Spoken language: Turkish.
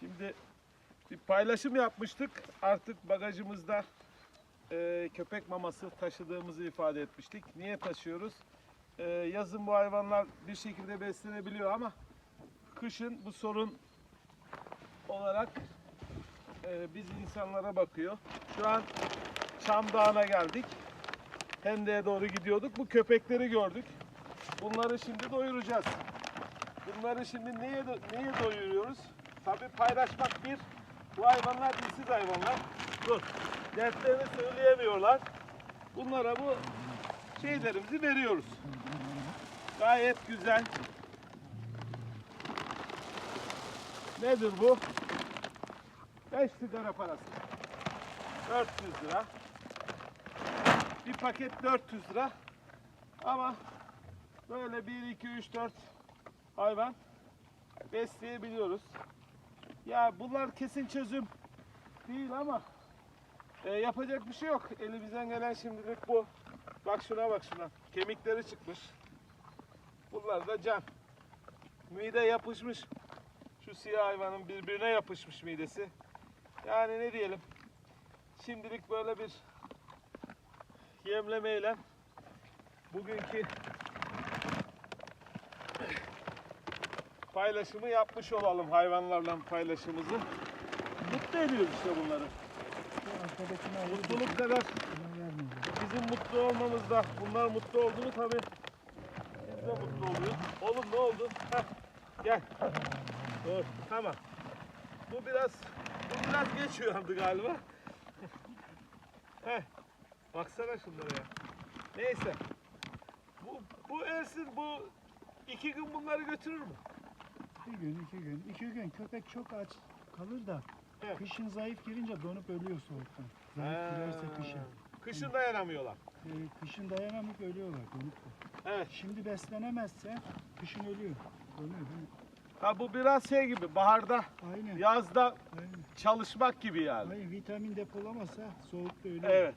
Şimdi bir paylaşım yapmıştık. Artık bagajımızda e, köpek maması taşıdığımızı ifade etmiştik. Niye taşıyoruz? E, yazın bu hayvanlar bir şekilde beslenebiliyor ama kışın bu sorun olarak e, biz insanlara bakıyor. Şu an Çam Dağı'na geldik. Hende'ye doğru gidiyorduk. Bu köpekleri gördük. Bunları şimdi doyuracağız. Bunları şimdi neye, neye doyuruyoruz? Tabii paylaşmak bir. Bu hayvanlar dilsiz hayvanlar. Dur. Dertlerini söyleyemiyorlar. Bunlara bu şeylerimizi veriyoruz. Gayet güzel. Nedir bu? 5 sigara parası. 400 lira. Bir paket 400 lira. Ama böyle 1, 2, 3, 4 hayvan besleyebiliyoruz. Ya bunlar kesin çözüm değil ama e, yapacak bir şey yok. Elimizden gelen şimdilik bu. Bak şuna bak şuna. Kemikleri çıkmış. Bunlar da can. Mide yapışmış. Şu siyah hayvanın birbirine yapışmış midesi. Yani ne diyelim. Şimdilik böyle bir yemlemeyle bugünkü paylaşımı yapmış olalım hayvanlarla paylaşımızı. Mutlu ediyoruz işte bunları. Mutluluk kadar bizim mutlu olmamızda bunlar mutlu olduğunu tabii biz de mutlu oluyoruz. Oğlum ne oldu? Heh, gel. Dur tamam. Bu biraz bu biraz geç uyandı galiba. Heh. Baksana şunlara ya. Neyse. Bu bu Ersin bu iki gün bunları götürür mü? Bir gün, iki gün. İki gün köpek çok aç kalır da Evet. kışın zayıf girince donup ölüyor soğuktan. Zayıf girerse kışın. Kışın dayanamıyorlar. Ee, kışın dayanamayıp ölüyorlar donup da. Evet. Şimdi beslenemezse kışın ölüyor. Donuyor değil mi? Ha bu biraz şey gibi baharda, Aynen. yazda Aynen. çalışmak gibi yani. Aynen. Vitamin depolamasa soğukta ölüyor. Evet.